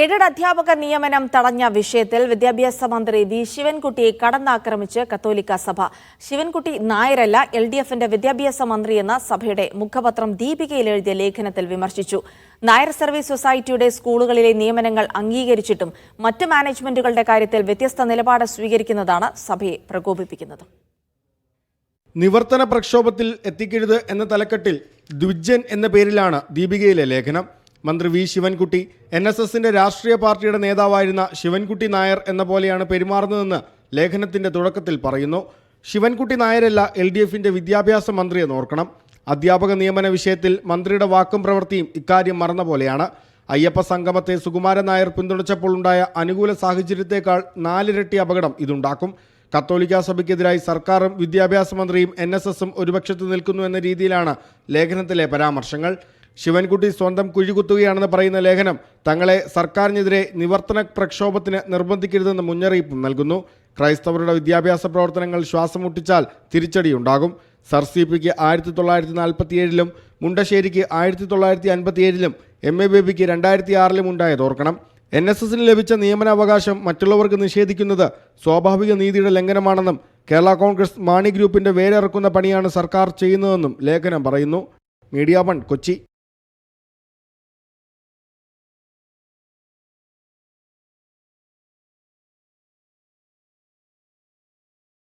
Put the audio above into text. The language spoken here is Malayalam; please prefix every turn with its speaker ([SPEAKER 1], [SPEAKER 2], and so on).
[SPEAKER 1] എയ്ഡഡ് അധ്യാപക നിയമനം തടഞ്ഞ വിഷയത്തിൽ വിദ്യാഭ്യാസ മന്ത്രി വി ശിവൻകുട്ടിയെ കടന്നാക്രമിച്ച് കത്തോലിക്ക സഭ. ശിവൻകുട്ടി നായരല്ല എൽ ഡി എഫിന്റെ വിദ്യാഭ്യാസ മന്ത്രിയെന്ന സഭയുടെ മുഖപത്രം ദീപികയിൽ എഴുതിയ ലേഖനത്തിൽ വിമർശിച്ചു. നായർ സർവീസ് സൊസൈറ്റിയുടെ സ്കൂളുകളിലെ നിയമനങ്ങൾ അംഗീകരിച്ചിട്ടും മറ്റ് മാനേജ്മെന്റുകളുടെ കാര്യത്തിൽ വ്യത്യസ്ത നിലപാട് സ്വീകരിക്കുന്നതാണ് സഭയെ പ്രകോപിപ്പിക്കുന്നത്.
[SPEAKER 2] നിവർത്തന പ്രക്ഷോഭത്തിൽ എത്തിക്കരുത് എന്ന തലക്കെട്ടിൽ ദ്വിജൻ എന്ന പേരിലാണ് ദീപികയിലെ ലേഖനം. മന്ത്രി വി ശിവൻകുട്ടി. എൻ എസ് എസിന്റെ രാഷ്ട്രീയ പാർട്ടിയുടെ നേതാവായിരുന്ന ശിവൻകുട്ടി നായർ എന്ന പോലെയാണ് പെരുമാറുന്നതെന്ന് ലേഖനത്തിന്റെ തുടക്കത്തിൽ പറയുന്നു. ശിവൻകുട്ടി നായരല്ല എൽ ഡി എഫിന്റെ വിദ്യാഭ്യാസ മന്ത്രിയെന്ന് ഓർക്കണം. അധ്യാപക നിയമന വിഷയത്തിൽ മന്ത്രിയുടെ വാക്കും പ്രവൃത്തിയും ഇക്കാര്യം മറന്ന പോലെയാണ്. അയ്യപ്പ സംഗമത്തെ സുകുമാരൻ നായർ പിന്തുണച്ചപ്പോൾ ഉണ്ടായ അനുകൂല സാഹചര്യത്തെക്കാൾ നാലിരട്ടി അപകടം ഇതുണ്ടാക്കും. കത്തോലിക്ക സഭയ്ക്കെതിരായി സർക്കാരും വിദ്യാഭ്യാസ മന്ത്രിയും എൻ എസ് എസും ഒരുപക്ഷത്ത് നിൽക്കുന്നു എന്ന രീതിയിലാണ് ലേഖനത്തിലെ പരാമർശങ്ങൾ. ശിവൻകുട്ടി സ്വന്തം കുഴികുത്തുകയാണെന്ന് പറയുന്ന ലേഖനം തങ്ങളെ സർക്കാരിനെതിരെ നിവർത്തന പ്രക്ഷോഭത്തിന് നിർബന്ധിക്കരുതെന്ന് മുന്നറിയിപ്പും നൽകുന്നു. ക്രൈസ്തവരുടെ വിദ്യാഭ്യാസ പ്രവർത്തനങ്ങൾ ശ്വാസം മുട്ടിച്ചാൽ തിരിച്ചടിയുണ്ടാകും. സർ സി പിക്ക് ആയിരത്തി തൊള്ളായിരത്തി നാൽപ്പത്തിയേഴിലും മുണ്ടശ്ശേരിക്ക് ആയിരത്തി തൊള്ളായിരത്തി അൻപത്തിയേഴിലും എം എ ബേബിക്ക് രണ്ടായിരത്തി ആറിലും ഉണ്ടായത് ഓർക്കണം. എൻ എസ് എസിന് ലഭിച്ച നിയമനാവകാശം മറ്റുള്ളവർക്ക് നിഷേധിക്കുന്നത് സ്വാഭാവിക നീതിയുടെ ലംഘനമാണെന്നും കേരള കോൺഗ്രസ് മാണി ഗ്രൂപ്പിന്റെ വേരിറക്കുന്ന പണിയാണ് സർക്കാർ ചെയ്യുന്നതെന്നും ലേഖനം പറയുന്നു. Media one Kochi.